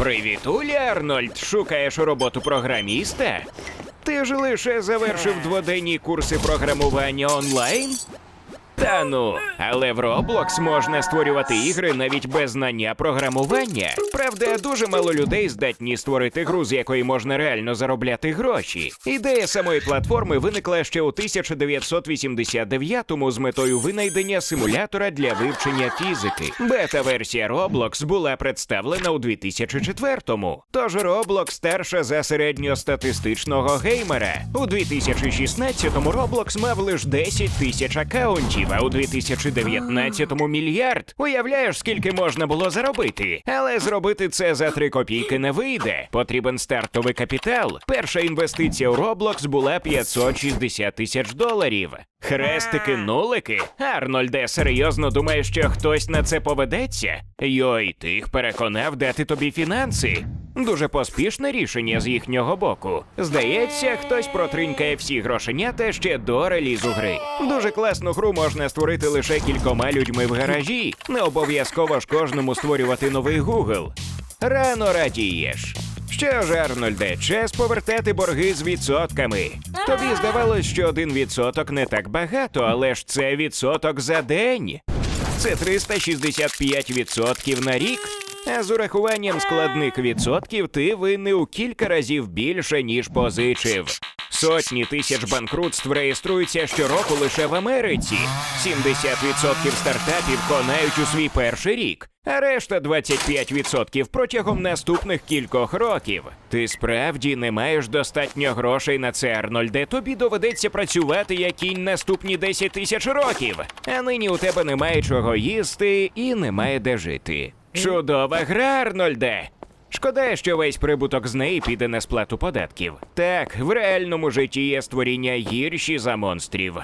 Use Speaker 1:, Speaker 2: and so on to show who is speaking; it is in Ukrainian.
Speaker 1: Привіт, Уля Арнольд. Шукаєш роботу програміста? Ти ж лише завершив дводенні курси програмування онлайн? Та ну, але в Roblox можна створювати ігри навіть без знання програмування. Правда, дуже мало людей здатні створити гру, з якої можна реально заробляти гроші. Ідея самої платформи виникла ще у 1989-му з метою винайдення симулятора для вивчення фізики. Бета-версія Roblox була представлена у 2004-му. Тож Roblox старша за середньостатистичного геймера. У 2016-му Roblox мав лише 10 тисяч акаунтів, а у 2019-му мільярд. Уявляєш, скільки можна було заробити. Але зробити це за 3 копійки не вийде. Потрібен стартовий капітал. Перша інвестиція у Roblox була 560 тисяч доларів. Хрестики, нулики. Арнольде, серйозно думаєш, що хтось на це поведеться? Йой, ти їх переконав дати тобі фінанси. Дуже поспішне рішення з їхнього боку. Здається, хтось протринькає всі грошенята ще до релізу гри. Дуже класну гру можна створити лише кількома людьми в гаражі. Не обов'язково ж кожному створювати новий Google. Рано радієш. Що ж, Арнольде, час повертати борги з відсотками. Тобі здавалось, що один відсоток не так багато, але ж це відсоток за день. Це 365 відсотків на рік. А з урахуванням складних відсотків ти винний у кілька разів більше, ніж позичив. Сотні тисяч банкрутств реєструються щороку лише в Америці. 70% стартапів конають у свій перший рік, а решта 25% протягом наступних кількох років. Ти справді не маєш достатньо грошей на це, Арнольде. Тобі доведеться працювати як кінь наступні 10 тисяч років. А нині у тебе немає чого їсти і немає де жити. Чудова гра, Арнольде. Шкода, що весь прибуток з неї піде на сплату податків. Так, в реальному житті є створіння гірші за монстрів.